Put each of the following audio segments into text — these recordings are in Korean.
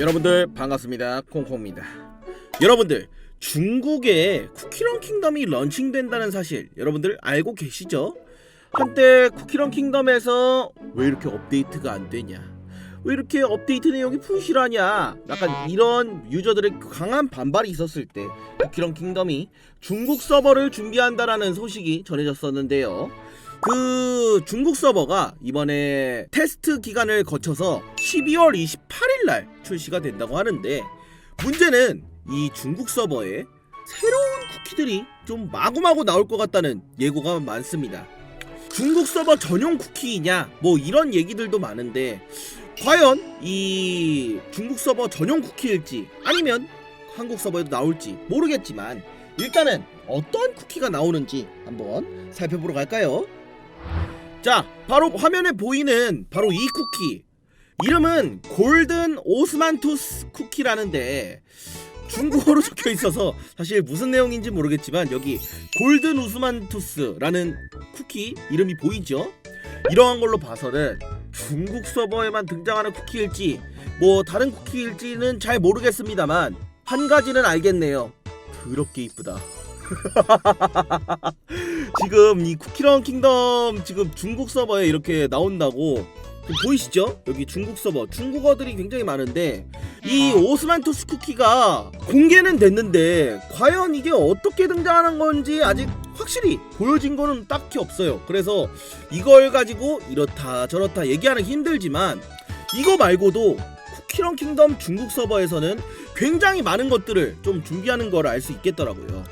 여러분들 반갑습니다. 콩콩입니다. 여러분들 중국에 쿠키런 킹덤이 런칭된다는 사실 여러분들 알고 계시죠? 한때 쿠키런 킹덤에서 왜 이렇게 업데이트가 안 되냐? 왜 이렇게 업데이트 내용이 푸시하냐? 약간 이런 유저들의 강한 반발이 있었을 때 쿠키런 킹덤이 중국 서버를 준비한다라는 소식이 전해졌었는데요. 그 중국 서버가 이번에 테스트 기간을 거쳐서 12월 28일 날 출시가 된다고 하는데 문제는 이 중국 서버에 새로운 쿠키들이 좀 마구마구 나올 것 같다는 예고가 많습니다. 중국 서버 전용 쿠키이냐 뭐 이런 얘기들도 많은데 과연 이 중국 서버 전용 쿠키일지 아니면 한국 서버에도 나올지 모르겠지만 일단은 어떤 쿠키가 나오는지 한번 살펴보러 갈까요? 자, 바로 화면에 보이는 바로 이 쿠키. 이름은 골든 오스만투스 쿠키라는데 중국어로 적혀 있어서 사실 무슨 내용인지 모르겠지만 여기 골든 우스만투스라는 쿠키 이름이 보이죠? 이러한 걸로 봐서는 중국 서버에만 등장하는 쿠키일지 뭐 다른 쿠키일지는 잘 모르겠습니다만 한 가지는 알겠네요. 더럽게 이쁘다. 지금 이 쿠키런 킹덤 지금 중국 서버에 이렇게 나온다고 보이시죠? 여기 중국 서버 중국어들이 굉장히 많은데 이 오스만 토스 쿠키가 공개는 됐는데 과연 이게 어떻게 등장하는 건지 아직 확실히 보여진 거는 딱히 없어요. 그래서 이걸 가지고 이렇다 저렇다 얘기하는 힘들지만 이거 말고도 쿠키런 킹덤 중국 서버에서는 굉장히 많은 것들을 좀 준비하는 걸 알 수 있겠더라고요.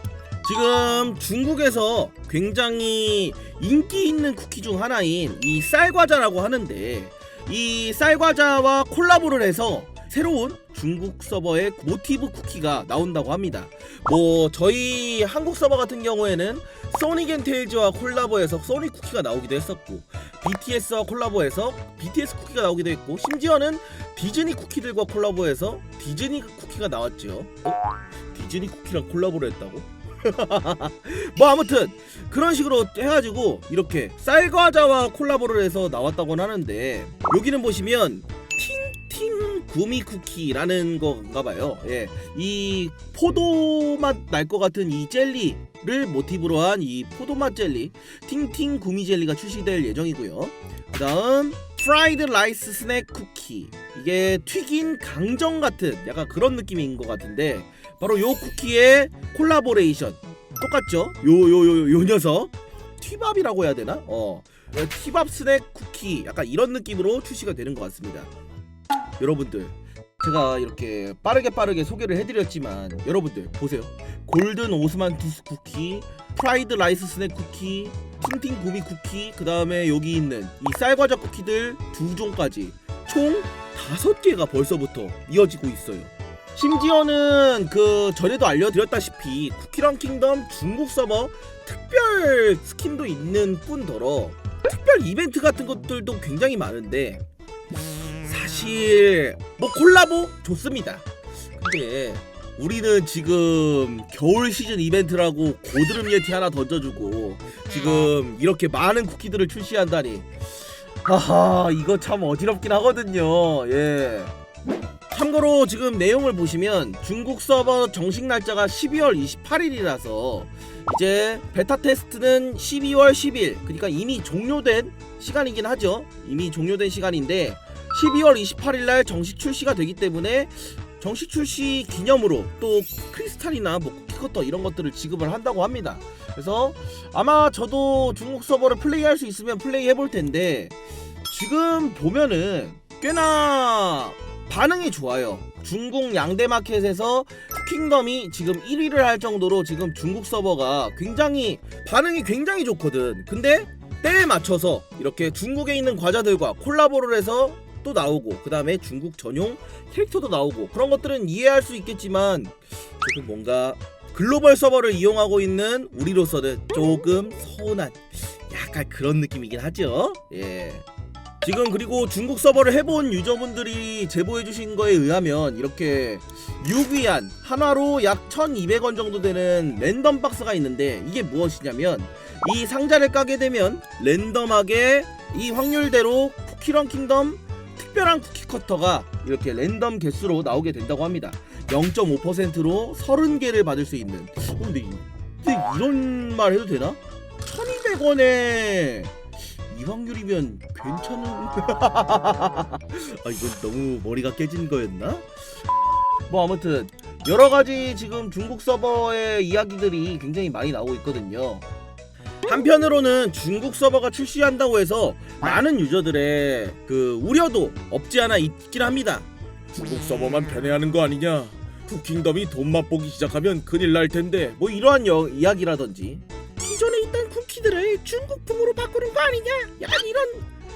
지금 중국에서 굉장히 인기 있는 쿠키 중 하나인 이 쌀과자라고 하는데 이 쌀과자와 콜라보를 해서 새로운 중국 서버의 모티브 쿠키가 나온다고 합니다. 뭐 저희 한국 서버 같은 경우에는 소닉 앤 테일즈와 콜라보해서 소닉 쿠키가 나오기도 했었고 BTS와 콜라보해서 BTS 쿠키가 나오기도 했고 심지어는 디즈니 쿠키들과 콜라보해서 디즈니 쿠키가 나왔죠. 어? 디즈니 쿠키랑 콜라보를 했다고? 뭐 아무튼 그런 식으로 해가지고 이렇게 쌀과자와 콜라보를 해서 나왔다고 하는데 여기는 보시면 팅팅 구미 쿠키라는 건가 봐요. 예, 이 포도 맛 날 것 같은 이 젤리를 모티브로 한 이 포도 맛 젤리 팅팅 구미 젤리가 출시될 예정이고요. 그다음 프라이드 라이스 스낵 쿠키 이게 튀긴 강정 같은 약간 그런 느낌인 것 같은데 바로 요 쿠키의 콜라보레이션 똑같죠? 요요 요 요 녀석 티밥이라고 해야 되나? 어 티밥 스낵 쿠키 약간 이런 느낌으로 출시가 되는 것 같습니다. 여러분들 제가 이렇게 빠르게 빠르게 소개를 해드렸지만 여러분들 보세요 골든 오스만 투스 쿠키 프라이드 라이스 스낵 쿠키 팅팅 구미 쿠키 그 다음에 여기 있는 이 쌀과자 쿠키들 두 종까지 총 다섯 개가 벌써부터 이어지고 있어요 심지어는 그 전에도 알려드렸다시피 쿠키런 킹덤 중국 서버 특별 스킨도 있는 뿐더러 특별 이벤트 같은 것들도 굉장히 많은데 사실 뭐 콜라보 좋습니다. 근데 우리는 지금 겨울 시즌 이벤트라고 고드름 예티 하나 던져주고 지금 이렇게 많은 쿠키들을 출시한다니 하하 이거 참 어지럽긴 하거든요. 예. 참고로 지금 내용을 보시면 중국 서버 정식 날짜가 12월 28일이라서 이제 베타 테스트는 12월 10일 그러니까 이미 종료된 시간이긴 하죠 이미 종료된 시간인데 12월 28일 날 정식 출시가 되기 때문에 정식 출시 기념으로 또 크리스탈이나 뭐 쿠키커터 이런 것들을 지급을 한다고 합니다 그래서 아마 저도 중국 서버를 플레이할 수 있으면 플레이 해볼 텐데 지금 보면은 꽤나 반응이 좋아요. 중국 양대 마켓에서 킹덤이 지금 1위를 할 정도로 지금 중국 서버가 굉장히 반응이 굉장히 좋거든. 근데 때에 맞춰서 이렇게 중국에 있는 과자들과 콜라보를 해서 또 나오고 그 다음에 중국 전용 캐릭터도 나오고 그런 것들은 이해할 수 있겠지만 조금 뭔가 글로벌 서버를 이용하고 있는 우리로서는 조금 서운한 약간 그런 느낌이긴 하죠. 예. 지금 그리고 중국 서버를 해본 유저분들이 제보해주신 거에 의하면 이렇게 유기한 한화로 약 1200원 정도 되는 랜덤 박스가 있는데 이게 무엇이냐면 이 상자를 까게 되면 랜덤하게 이 확률대로 쿠키런 킹덤 특별한 쿠키 커터가 이렇게 랜덤 개수로 나오게 된다고 합니다. 0.5%로 30개를 받을 수 있는. 어, 근데, 이- 근데 이런 말 해도 되나? 1200원에 이 확률이면 괜찮은. 아, 이건 너무 머리가 깨진 거였나? 뭐 아무튼 여러 가지 지금 중국 서버의 이야기들이 굉장히 많이 나오고 있거든요. 한편으로는 중국 서버가 출시한다고 해서 많은 유저들의 그 우려도 없지 않아 있긴 합니다. 중국 서버만 편애하는 거 아니냐? 쿠킹덤이 돈 맛보기 시작하면 큰일 날 텐데 뭐 이러한 여, 이야기라든지 기존에 있던 쿠키들을 중국풍으로 바꾸는 거 아니냐? 약간 이런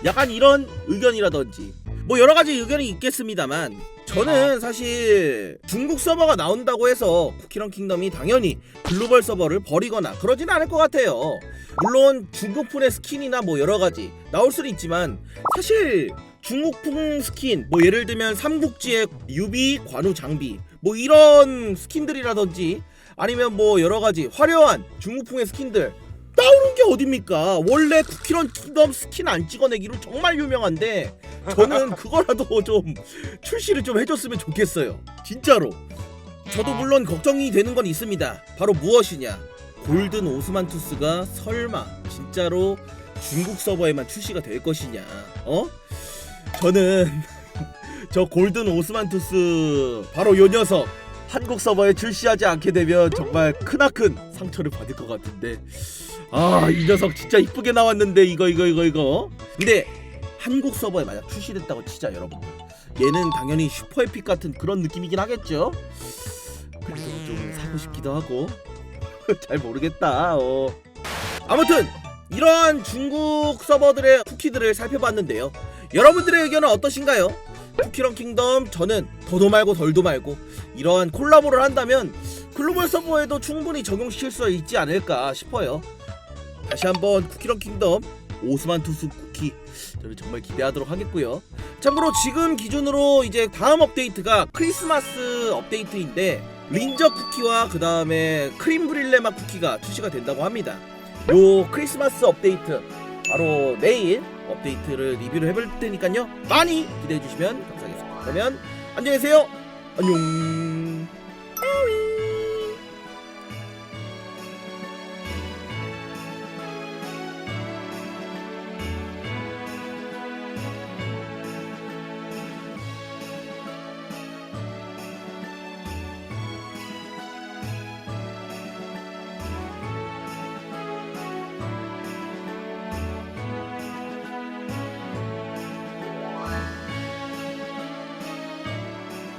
약간 이런 의견이라든지 뭐 여러 가지 의견이 있겠습니다만 저는 사실 중국 서버가 나온다고 해서 쿠키런 킹덤이 당연히 글로벌 서버를 버리거나 그러진 않을 것 같아요. 물론 중국풍의 스킨이나 뭐 여러 가지 나올 수는 있지만 사실 중국풍 스킨 뭐 예를 들면 삼국지의 유비 관우 장비 뭐 이런 스킨들이라든지 아니면 뭐 여러 가지 화려한 중국풍의 스킨들 나오는 게 어딥니까? 원래 쿠키런 킹덤 스킨 안 찍어내기로 정말 유명한데 저는 그거라도 좀 출시를 좀 해줬으면 좋겠어요. 진짜로. 저도 물론 걱정이 되는 건 있습니다. 바로 무엇이냐? 골든 오스만투스가 설마 진짜로 중국 서버에만 출시가 될 것이냐? 어? 저는 저 골든 오스만투스 바로 요 녀석 한국 서버에 출시하지 않게 되면 정말 크나큰 상처를 받을 것 같은데 아 이 녀석 진짜 이쁘게 나왔는데 이거 이거 이거 이거. 근데 한국 서버에 만약 출시됐다고 치자 여러분들 얘는 당연히 슈퍼 에픽 같은 그런 느낌이긴 하겠죠? 그래서 좀 사고 싶기도 하고. 잘 모르겠다 어. 아무튼 이러한 중국 서버들의 쿠키들을 살펴봤는데요. 여러분들의 의견은 어떠신가요? 쿠키런 킹덤 저는 더도 말고 덜도 말고 이러한 콜라보를 한다면 글로벌 서버에도 충분히 적용시킬 수 있지 않을까 싶어요 다시 한번 쿠키런 킹덤 오스만 투수 쿠키 저는 정말 기대하도록 하겠고요. 참고로 지금 기준으로 이제 다음 업데이트가 크리스마스 업데이트인데 린저 쿠키와 그 다음에 크림 브릴레마 쿠키가 출시가 된다고 합니다. 요 크리스마스 업데이트 바로 내일 업데이트를 리뷰를 해볼 테니까요. 많이 기대해 주시면 감사하겠습니다. 그러면 안녕히 계세요. 안녕.